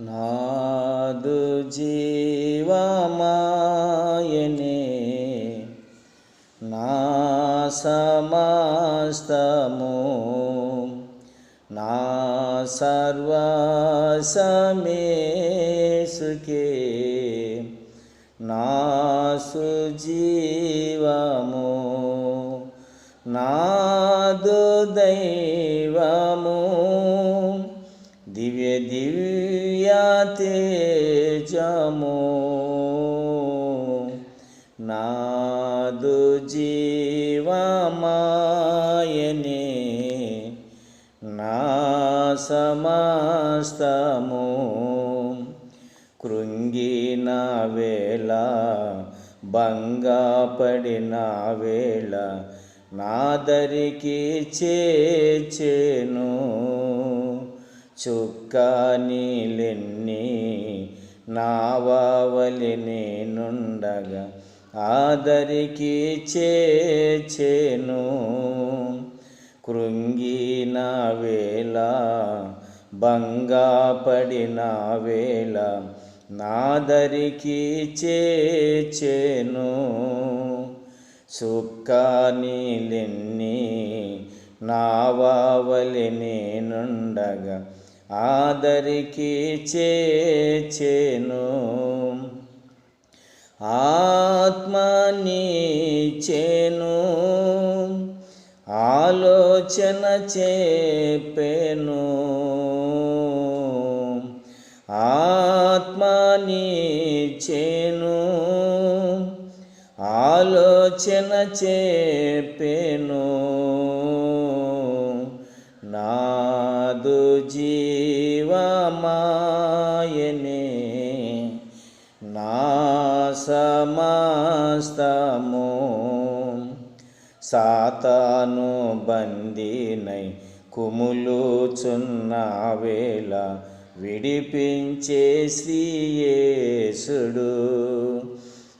నాదు జీవమాయనే నా సమస్తము నా సర్వసమేసుకే నా సుజీవము నాదు దైవము దివ్య దివ్య తేజము నాదు జీవమాయనే నా సమస్తము కృంగిన వేళ భంగపడిన వేళ నాదరికి చేచెను చుక్క నీలెన్ని నావలి నేనుండగా ఆదరికి చేచెను. కృంగిన వేళ భంగపడిన వేళ నాదరికి చేను చుక్క నీలెన్ని నావలి నేనుండగా ఆదరికి చేను ఆత్మని చేను ఆలోచన చేపెను. ఆత్మని చేను ఆలోచన చెప్పెను నాదు జీ జీవమాయనే నా సమస్తము సాతాను బందీనై కుములుచున్న వేళ విడిపించే శ్రీయేసుడు.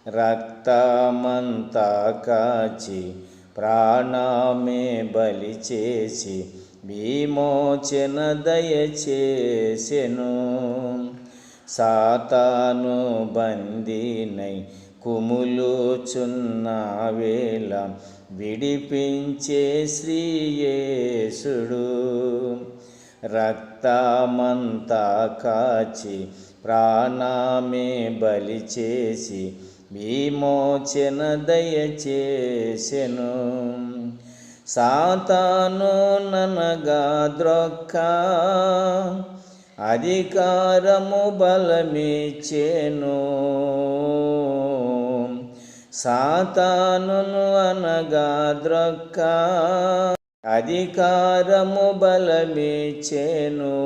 రక్తమంతా కాచి ప్రాణమే బలి చేసి విమోచన దయచేసెను. సాతాను బందీనై కుములుచున్న వేళ విడిపించే శ్రీయేసుడు. రక్తమంతా కాచి ప్రాణమే బలి చేసి విమోచన దయచేసెను. సాతాను ననగా ద్రొక్క అధికారము బలమిచ్చేను. సాతానును అనగా ద్రొక్క అధికారము బలమిచ్చేను.